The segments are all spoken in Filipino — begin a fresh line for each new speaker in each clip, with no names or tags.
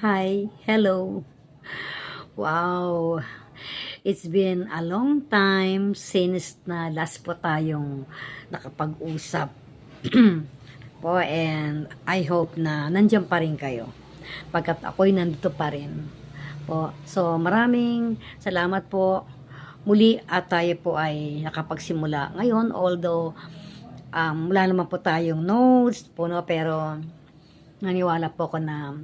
Hi, hello. Wow. It's been a long time since na last po tayong nakapag-usap. po and I hope na nandiyan pa rin kayo. Pagkat ako'y nandito pa rin. Po. So maraming salamat po muli at tayo po ay nakapagsimula ngayon although um, wala naman po tayong notes po no pero naniwala po ako na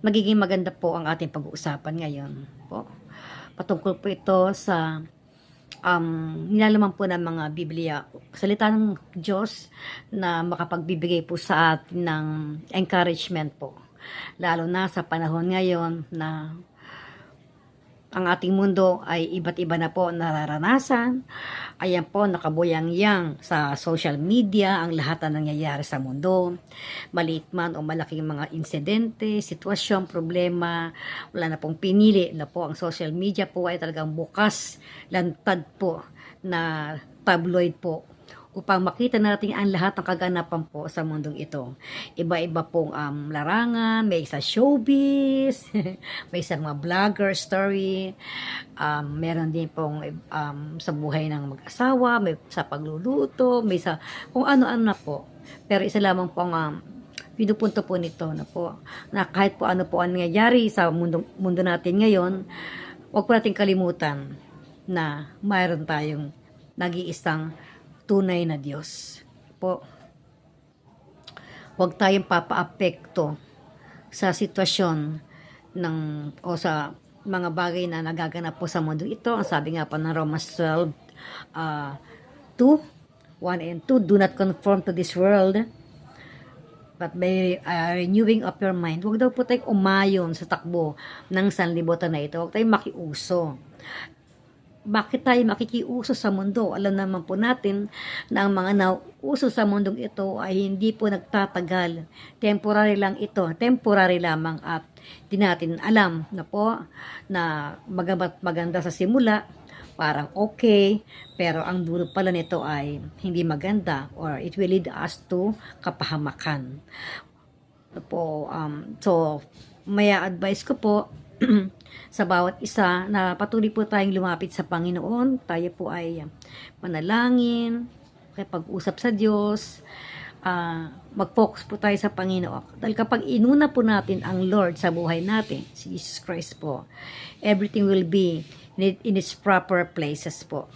magiging maganda po ang ating pag-uusapan ngayon po. Patungkol po ito sa um, nilalaman po ng mga Biblia, salita ng Diyos na makapagbibigay po sa atin ng encouragement po. Lalo na sa panahon ngayon na ang ating mundo ay iba't iba na po nararanasan. Ayan po, nakabuyang-yang sa social media ang lahat na nangyayari sa mundo. Maliit man o malaking mga insidente, sitwasyon, problema, wala na pong pinili na po ang social media po ay talagang bukas, lantad po na tabloid po upang makita natin ang lahat ng kaganapan po sa mundong ito. Iba-iba pong um, larangan, may sa showbiz, may sa mga vlogger story, um, meron din pong um, sa buhay ng mag-asawa, may sa pagluluto, may sa kung ano-ano na po. Pero isa lamang po ang um, pinupunto po nito na po, na kahit po ano po ang nangyayari sa mundo, mundo natin ngayon, huwag po natin kalimutan na mayroon tayong nag-iisang tunay na Diyos. Po, huwag tayong papaapekto sa sitwasyon ng o sa mga bagay na nagaganap po sa mundo ito. Ang sabi nga po ng Romans 12, uh, 2, 1 and 2, Do not conform to this world, but by uh, renewing of your mind, huwag daw po tayong umayon sa takbo ng sanlibutan na ito. Huwag tayong makiuso bakit tayo makikiuso sa mundo? Alam naman po natin na ang mga nauso sa mundong ito ay hindi po nagtatagal. Temporary lang ito. Temporary lamang at di natin alam na po na magamat maganda sa simula, parang okay, pero ang dulo pala nito ay hindi maganda or it will lead us to kapahamakan. Po, um, so, maya advice ko po, sa bawat isa na patuloy po tayong lumapit sa Panginoon. Tayo po ay manalangin, pag-usap sa Diyos, uh, mag-focus po tayo sa Panginoon. Dahil kapag inuna po natin ang Lord sa buhay natin, si Jesus Christ po, everything will be in its proper places po.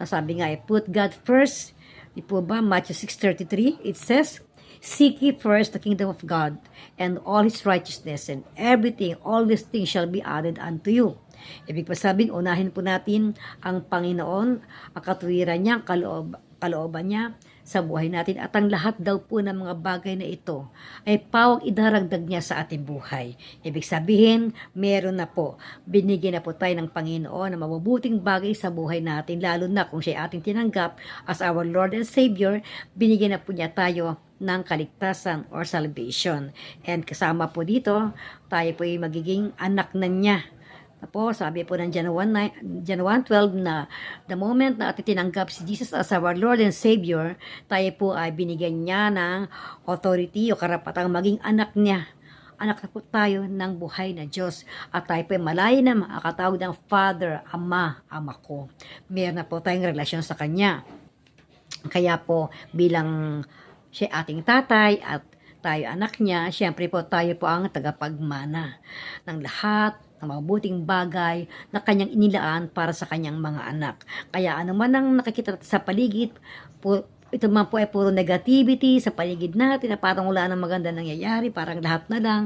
Sabi nga, put God first. Di po ba, Matthew 6.33, it says, Seek ye first the kingdom of God and all His righteousness and everything, all these things shall be added unto you. Ibig pa sabihin, unahin po natin ang Panginoon, ang katuwiran niya, kaloob, kalooban niya sa buhay natin at ang lahat daw po ng mga bagay na ito ay pawang idaragdag niya sa ating buhay. Ibig sabihin, meron na po. Binigyan na po tayo ng Panginoon na mabubuting bagay sa buhay natin, lalo na kung siya ating tinanggap as our Lord and Savior, binigyan na po niya tayo ng kaligtasan or salvation. And kasama po dito, tayo po ay magiging anak na niya. Po, sabi po ng John 1.12 na the moment na ating tinanggap si Jesus as our Lord and Savior, tayo po ay binigyan niya ng authority o karapatang maging anak niya anak na po tayo ng buhay na Diyos. At tayo po ay malay na makakatawag ng Father, Ama, Ama ko. Meron na po tayong relasyon sa Kanya. Kaya po bilang siya ating tatay at tayo anak niya, syempre po tayo po ang tagapagmana ng lahat ng mabuting bagay na kanyang inilaan para sa kanyang mga anak. Kaya ano man ang nakikita sa paligid, po, ito man po ay puro negativity sa paligid natin na parang wala nang maganda nangyayari, parang lahat na lang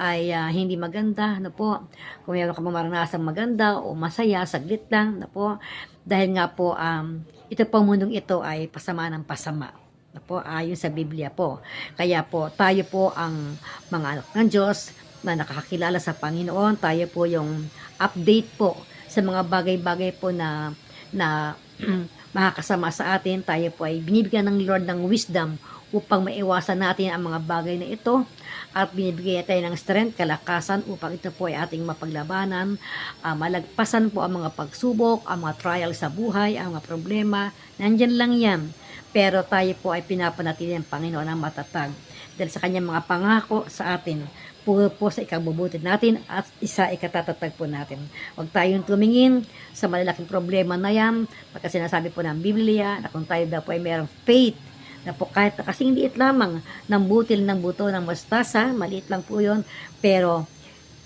ay uh, hindi maganda, na po. Kung meron ka maranasang maganda o masaya, saglit lang, na po. Dahil nga po, um, ito po mundong ito ay pasama ng pasama na po ayon sa Biblia po. Kaya po tayo po ang mga anak ng Diyos na nakakakilala sa Panginoon. Tayo po yung update po sa mga bagay-bagay po na na makakasama sa atin. Tayo po ay binibigyan ng Lord ng wisdom upang maiwasan natin ang mga bagay na ito at binibigyan tayo ng strength, kalakasan upang ito po ay ating mapaglabanan, uh, malagpasan po ang mga pagsubok, ang mga trial sa buhay, ang mga problema, nandyan lang yan. Pero tayo po ay pinapanatili ng Panginoon ng matatag dahil sa kanyang mga pangako sa atin puro po sa ikabubuti natin at isa ikatatagpag po natin. Huwag tayong tumingin sa malalaking problema na yan, pagka sinasabi po ng Biblia na kung tayo daw po ay mayroong faith na po kahit na kasing liit lamang ng butil ng buto ng mustasa, maliit lang po yun, pero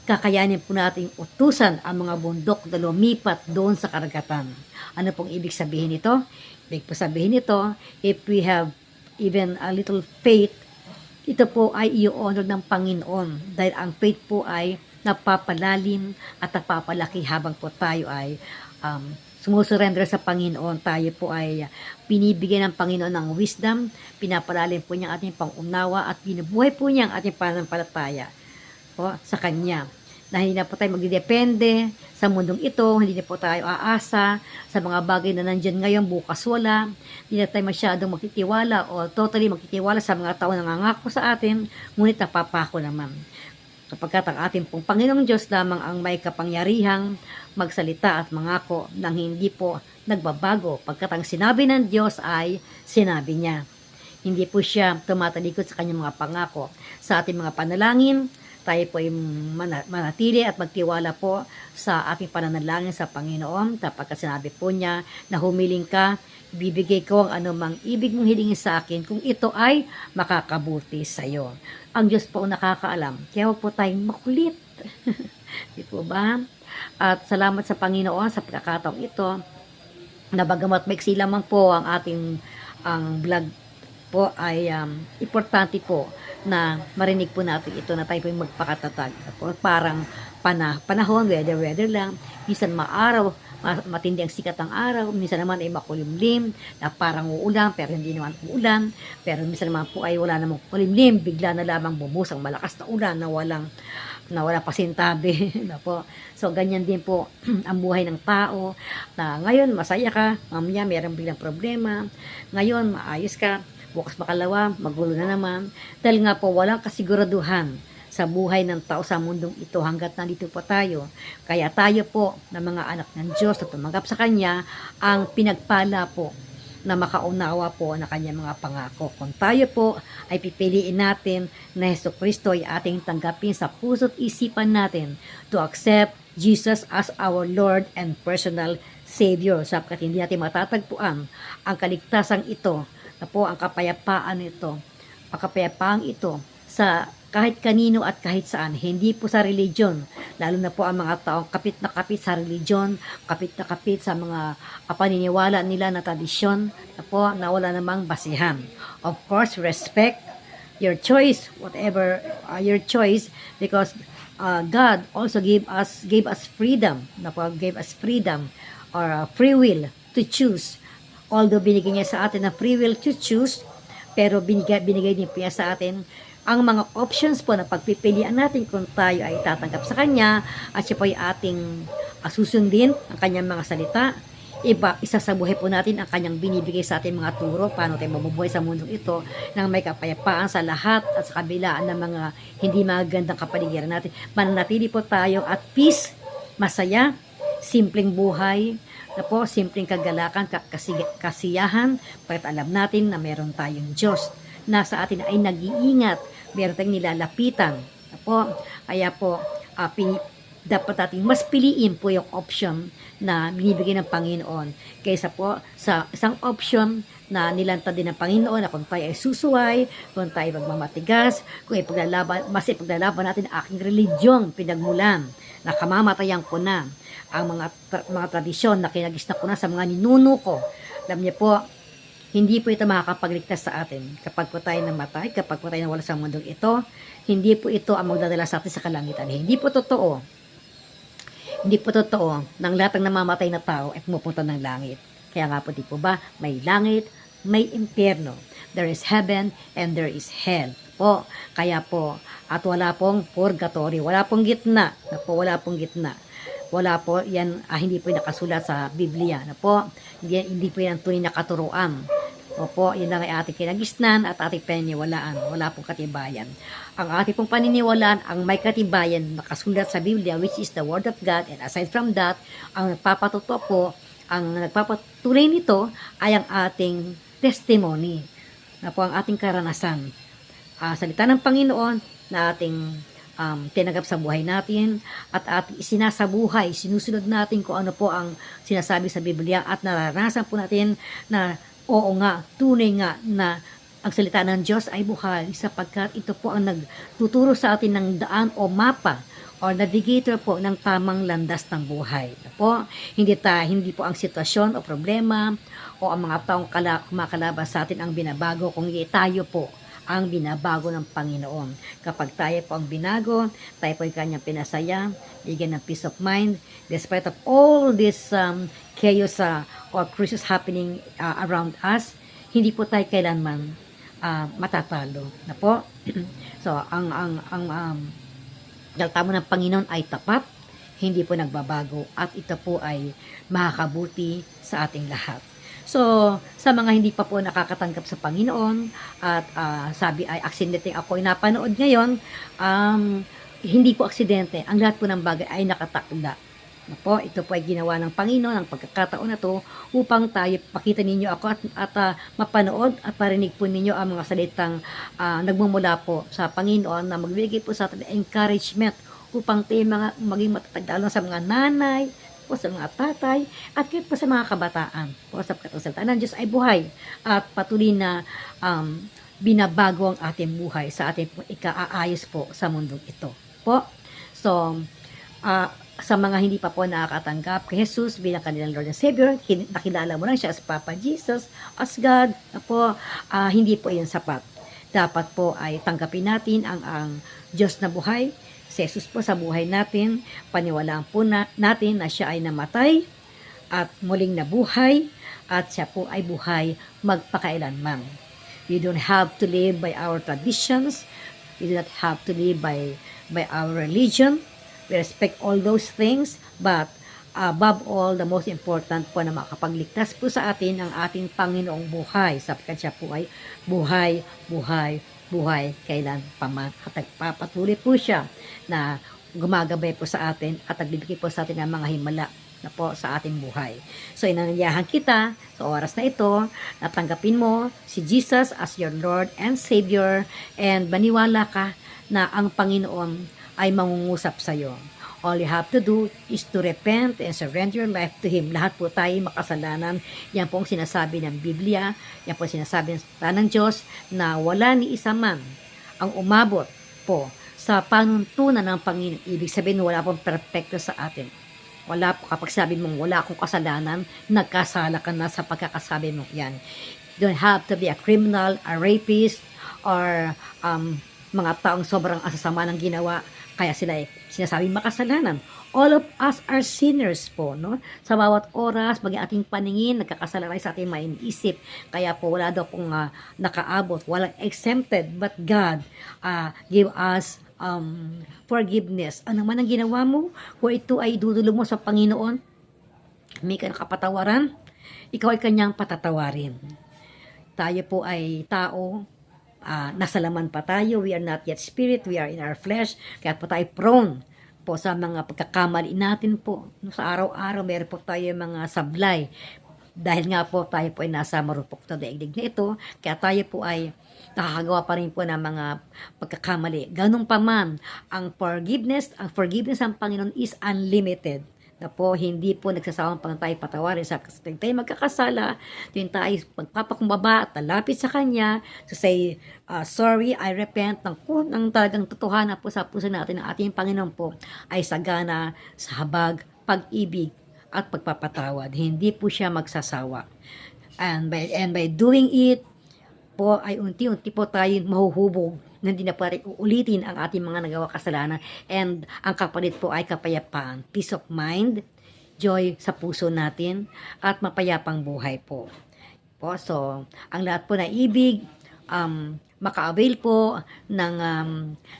kakayanin po nating utusan ang mga bundok na lumipat doon sa karagatan. Ano pong ibig sabihin nito? Ibig po sabihin nito, if we have even a little faith, ito po ay i-honor ng Panginoon dahil ang faith po ay napapalalim at napapalaki habang po tayo ay um, sumusurrender sa Panginoon. Tayo po ay binibigyan ng Panginoon ng wisdom, pinapalalim po niya ang ating pangunawa at binubuhay po niya ang ating pananampalataya po sa Kanya. Hindi na po tayo magdidepende sa mundong ito, hindi na po tayo aasa sa mga bagay na nandyan ngayon, bukas wala. Hindi na tayo masyadong magtitiwala o totally magtitiwala sa mga tao na nangangako sa atin, ngunit napapako naman. Kapagkat ang ating pong Panginoong Diyos lamang ang may kapangyarihang magsalita at mangako nang hindi po nagbabago. Pagkat ang sinabi ng Diyos ay sinabi niya. Hindi po siya tumatalikod sa kanyang mga pangako. Sa ating mga panalangin, tayo po ay mana- manatili at magtiwala po sa ating pananalangin sa Panginoon. Kapag sinabi po niya na humiling ka, bibigay ko ang anumang ibig mong hilingin sa akin kung ito ay makakabuti sa iyo. Ang Diyos po ang nakakaalam. Kaya huwag po tayong makulit. Di po ba? At salamat sa Panginoon sa pagkakataong ito na bagamat maiksi lamang po ang ating ang vlog po ay um, importante po na marinig po natin ito na tayo po yung magpakatatag. Parang pana, panahon, weather, weather lang. Minsan maaraw, ma- matindi ang sikat ng araw. Minsan naman ay makulimlim, na parang uulan, pero hindi naman uulan. Pero minsan naman po ay wala namang kulimlim, bigla na lamang bumusang malakas na ulan na walang na wala pasintabi na po. So, ganyan din po ang buhay ng tao na ngayon masaya ka, mamaya meron biglang problema, ngayon maayos ka, bukas makalawa, magulo na naman. Dahil nga po, walang kasiguraduhan sa buhay ng tao sa mundong ito hanggat nandito po tayo. Kaya tayo po na mga anak ng Diyos na tumanggap sa Kanya ang pinagpala po na makaunawa po na kanyang mga pangako. Kung tayo po ay pipiliin natin na Heso Kristo ay ating tanggapin sa puso't isipan natin to accept Jesus as our Lord and personal Savior sapagkat hindi natin matatagpuan ang kaligtasan ito na po ang kapayapaan ito ang kapayapaan ito sa kahit kanino at kahit saan, hindi po sa religion, lalo na po ang mga taong kapit na kapit sa religion, kapit na kapit sa mga paniniwala nila na tradisyon, na po na namang basihan. Of course, respect your choice, whatever uh, your choice, because uh, God also gave us gave us freedom, na po gave us freedom or uh, free will to choose. Although binigay niya sa atin na free will to choose, pero binigay, binigay din niya sa atin ang mga options po na pagpipilian natin kung tayo ay tatanggap sa Kanya at siya po ay ating uh, susundin ang Kanyang mga salita. Iba, isa po natin ang Kanyang binibigay sa ating mga turo, paano tayo mabubuhay sa mundong ito nang may kapayapaan sa lahat at sa kabilaan ng mga hindi magandang kapaligiran natin. Mananatili po tayo at peace, masaya, simpleng buhay, na po, simpleng kagalakan, ka- kasi- kasiyahan, pagkat alam natin na meron tayong Diyos na sa atin ay nag-iingat, meron tayong nilalapitan. Na po, kaya po, pini- dapat natin mas piliin po yung option na binibigay ng Panginoon kaysa po sa isang option na nilantad din ng Panginoon na kung tayo ay susuway, kung tayo magmamatigas, kung ipaglalaban, mas ipaglalaban natin ang aking religyong pinagmulan na kamamatayan ko na ang mga tra- mga tradisyon na kinagis na ko na sa mga ninuno ko. Alam niyo po, hindi po ito makakapagligtas sa atin. Kapag po tayo namatay, kapag po tayo nawala sa mundong ito, hindi po ito ang magdadala sa atin sa kalangitan. Hindi po totoo. Hindi po totoo ng lahat ng namamatay na tao ay pumupunta ng langit. Kaya nga po, di po ba, may langit, may impyerno. There is heaven and there is hell. Po, kaya po, at wala pong purgatory, wala pong gitna. Na po, wala pong gitna. Wala po, yan, ah, hindi po nakasulat sa Biblia. Na po, hindi, hindi po yan tunay na katuruan. Opo, yun lang ay ating kinagisnan at ating paniniwalaan. Wala pong katibayan. Ang ating pong paniniwalaan, ang may katibayan nakasulat sa Biblia, which is the Word of God. And aside from that, ang nagpapatuto po, ang nagpapatuloy nito ay ang ating testimony. Na po ang ating karanasan. Ah, salita ng Panginoon na ating um, tinanggap sa buhay natin at at sinasabuhay, sinusunod natin kung ano po ang sinasabi sa Biblia at nararanasan po natin na oo nga, tunay nga na ang salita ng Diyos ay buhay sapagkat ito po ang nagtuturo sa atin ng daan o mapa or navigator po ng tamang landas ng buhay. Po, hindi ta hindi po ang sitwasyon o problema o ang mga taong kala, kumakalabas sa atin ang binabago kung tayo po ang binabago ng Panginoon. Kapag tayo po ang binago, tayo po ang kanyang pinasaya, bigyan ng peace of mind, despite of all this um, chaos uh, or crisis happening uh, around us, hindi po tayo kailanman uh, matatalo. Na po? so, ang, ang, ang, um, daltamo ng Panginoon ay tapat, hindi po nagbabago, at ito po ay makakabuti sa ating lahat. So, sa mga hindi pa po nakakatanggap sa Panginoon at ah, sabi ay aksidente ako napanood ngayon, um, hindi po aksidente. Ang lahat po ng bagay ay nakatakda. Po, ito po ay ginawa ng Panginoon ang pagkakataon na to upang tayo pakita ninyo ako at, at ah, mapanood at parinig po ninyo ang mga salitang ah, nagmumula po sa Panginoon na magbibigay po sa atin encouragement upang tayo mga, maging matatag lalo sa mga nanay, po sa mga tatay, at kahit po sa mga kabataan. Po sa katungsalita ng Diyos ay buhay at patuloy na um, binabago ang ating buhay sa ating ikaaayos po sa mundong ito. Po. So, ah, sa mga hindi pa po nakakatanggap kay Jesus bilang kanilang Lord and Savior, nakilala mo lang siya as Papa Jesus, as God, po, ah, hindi po yun sapat. Dapat po ay tanggapin natin ang, ang Diyos na buhay, si Jesus po sa buhay natin, paniwalaan po na, natin na siya ay namatay at muling nabuhay at siya po ay buhay magpakailanman. We don't have to live by our traditions. We do not have to live by by our religion. We respect all those things, but above all, the most important po na makapagligtas po sa atin ang ating Panginoong buhay sapagkat siya po ay buhay, buhay, buhay kailan paman at nagpapatuloy po siya na gumagabay po sa atin at nagbibigay po sa atin ng mga himala na po sa ating buhay. So, inanyayahan kita sa oras na ito na tanggapin mo si Jesus as your Lord and Savior and maniwala ka na ang Panginoon ay mangungusap sa iyo. All you have to do is to repent and surrender your life to Him. Lahat po tayo makasalanan. Yan po ang sinasabi ng Biblia. Yan po ang sinasabi ng salita ng Diyos na wala ni isa man ang umabot po sa panuntunan ng Panginoon. Ibig sabihin, wala pong perfecto sa atin. Wala po, kapag sabi mong wala akong kasalanan, nagkasala ka na sa pagkakasabi mo yan. You don't have to be a criminal, a rapist, or um, mga taong sobrang asasama ng ginawa kaya sila ay sinasabing makasalanan. All of us are sinners po, no? Sa bawat oras, maging ating paningin, nagkakasala tayo sa ating mainiisip. Kaya po, wala daw pong ah, nakaabot, walang exempted, but God ah, give us um, forgiveness. Ano man ang ginawa mo, kung ito ay dudulog mo sa Panginoon, may ka nakapatawaran, ikaw ay kanyang patatawarin. Tayo po ay tao, ah, nasa laman pa tayo, we are not yet spirit, we are in our flesh, kaya po tayo prone po sa mga pagkakamali natin po. Sa araw-araw, meron po tayo mga sablay. Dahil nga po tayo po ay nasa marupok na daigdig na ito, kaya tayo po ay nakakagawa pa rin po ng mga pagkakamali. Ganun pa man, ang forgiveness, ang forgiveness ng Panginoon is unlimited na po hindi po nagsasawang pang tayo patawarin sa tuwing tayo magkakasala, tuwing tayo magpapakumbaba at talapit sa Kanya, to say, uh, sorry, I repent, ng, ng talagang totohanan po sa puso natin ng ating Panginoon po ay sagana sa habag, pag-ibig at pagpapatawad. Hindi po siya magsasawa. And by, and by doing it, po ay unti-unti po tayo mahuhubog na hindi na pa rin uulitin ang ating mga nagawa kasalanan and ang kapalit po ay kapayapaan, peace of mind, joy sa puso natin at mapayapang buhay po. Po, so, ang lahat po na ibig, um, maka-avail po ng, um,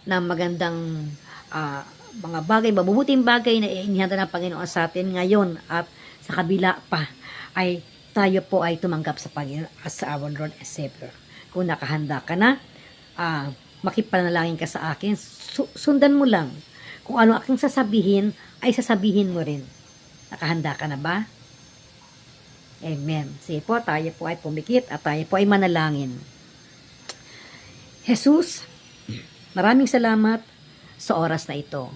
ng magandang ah, mga bagay, mabubuting bagay na inihanda ng Panginoon sa atin ngayon at sa kabila pa ay tayo po ay tumanggap sa Panginoon as our Lord and Savior. Kung nakahanda ka na, ah, makipanalangin ka sa akin, su- sundan mo lang. Kung ano aking sasabihin, ay sasabihin mo rin. Nakahanda ka na ba? Amen. Sige po, tayo po ay pumikit at tayo po ay manalangin. Jesus, maraming salamat sa oras na ito.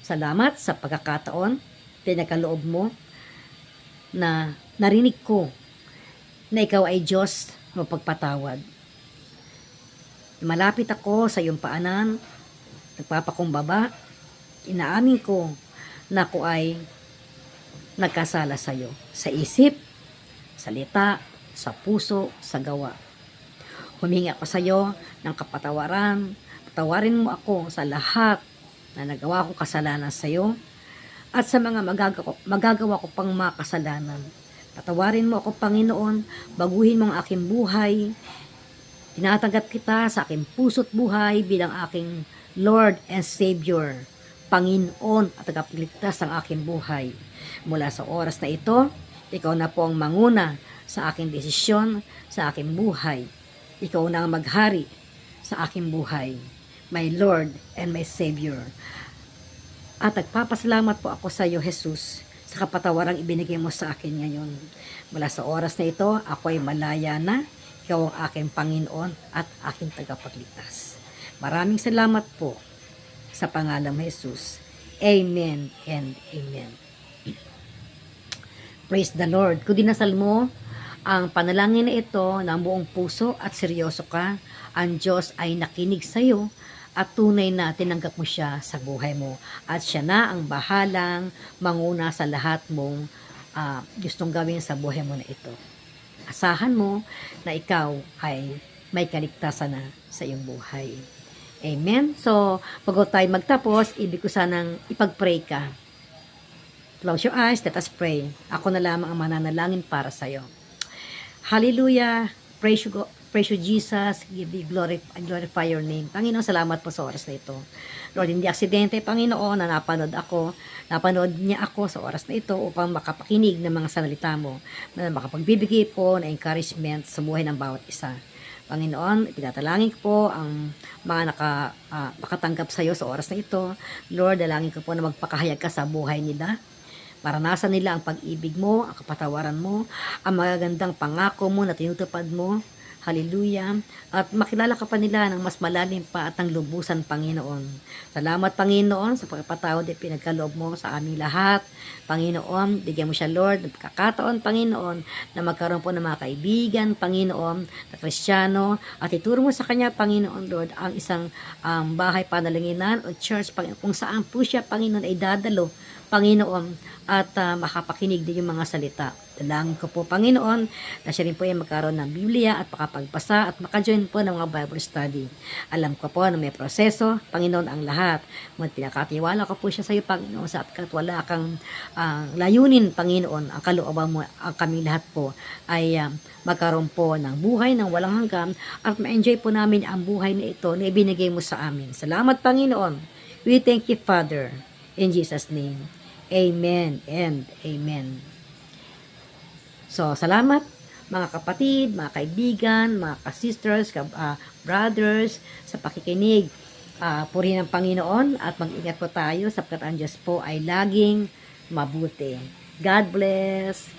Salamat sa pagkakataon, pinagkaloob mo na narinig ko na ikaw ay Diyos mapagpatawad. Malapit ako sa iyong paanan, nagpapakumbaba, inaamin ko na ako ay nagkasala sa iyo. Sa isip, salita, sa puso, sa gawa. Humingi ako sa iyo ng kapatawaran. Patawarin mo ako sa lahat na nagawa kong kasalanan sa iyo at sa mga magagawa, magagawa ko pang mga kasalanan. Patawarin mo ako, Panginoon, baguhin mo ang aking buhay. Tinatanggap kita sa aking puso't buhay bilang aking Lord and Savior. Panginoon at tagapagligtas ng aking buhay. Mula sa oras na ito, ikaw na po ang manguna sa aking desisyon, sa aking buhay. Ikaw na ang maghari sa aking buhay. My Lord and my Savior. At nagpapasalamat po ako sa iyo, Jesus, sa kapatawarang ibinigay mo sa akin ngayon. Mula sa oras na ito, ako ay malaya na. Ikaw ang aking Panginoon at aking tagapagligtas. Maraming salamat po sa pangalan mo, Jesus. Amen and Amen. Praise the Lord. Kung dinasal mo ang panalangin na ito ng buong puso at seryoso ka, ang Diyos ay nakinig sa iyo at tunay na tinanggap mo siya sa buhay mo. At siya na ang bahalang manguna sa lahat mong ah, gustong gawin sa buhay mo na ito. Asahan mo na ikaw ay may kaligtasan na sa iyong buhay. Amen? So, bago tayo magtapos, ibig ko sanang ipag-pray ka. Close your eyes, let us pray. Ako na lamang ang mananalangin para sa iyo. Hallelujah. Praise you, Go- praise you Jesus. Give you glory, glorify your name. Panginoon, salamat po sa oras na ito. Lord, hindi aksidente, Panginoon, na napanood ako. Napanood niya ako sa oras na ito upang makapakinig ng mga salita mo na makapagbibigay po ng encouragement sa buhay ng bawat isa. Panginoon, ipinatalangin ko po ang mga naka, ah, makatanggap sa iyo sa oras na ito. Lord, dalangin ko po na magpakahayag ka sa buhay nila. Maranasan nila ang pag-ibig mo, ang kapatawaran mo, ang magagandang pangako mo na tinutupad mo. Hallelujah. At makilala ka pa nila ng mas malalim pa at ng lubusan, Panginoon. Salamat, Panginoon, sa pagpatawad at pinagkaloob mo sa aming lahat. Panginoon, bigyan mo siya, Lord, ng pagkakataon, Panginoon, na magkaroon po ng mga kaibigan, Panginoon, na Kristiyano, at ituro mo sa kanya, Panginoon, Lord, ang isang um, bahay panalanginan o church, Panginoon, kung saan po siya, Panginoon, ay dadalo, Panginoon, at ah, makapakinig din yung mga salita. Dalangin ko po, Panginoon, na siya rin po ay magkaroon ng Biblia at makapagpasa at makajoin po ng mga Bible study. Alam ko po na may proseso, Panginoon, ang lahat. Ngunit pinakatiwala ko po siya sa iyo, Panginoon, sa at wala kang ah, layunin, Panginoon, ang kalooban mo, ang kami lahat po ay ah, magkaroon po ng buhay ng walang hanggan at ma-enjoy po namin ang buhay na ito na ibinigay mo sa amin. Salamat, Panginoon. We thank you, Father. In Jesus' name. Amen and Amen. So, salamat mga kapatid, mga kaibigan, mga ka-sisters, ka, ah, brothers, sa pakikinig. Ah, puri ng Panginoon at mag-ingat po tayo sapagkat ang Diyos po ay laging mabuti. God bless.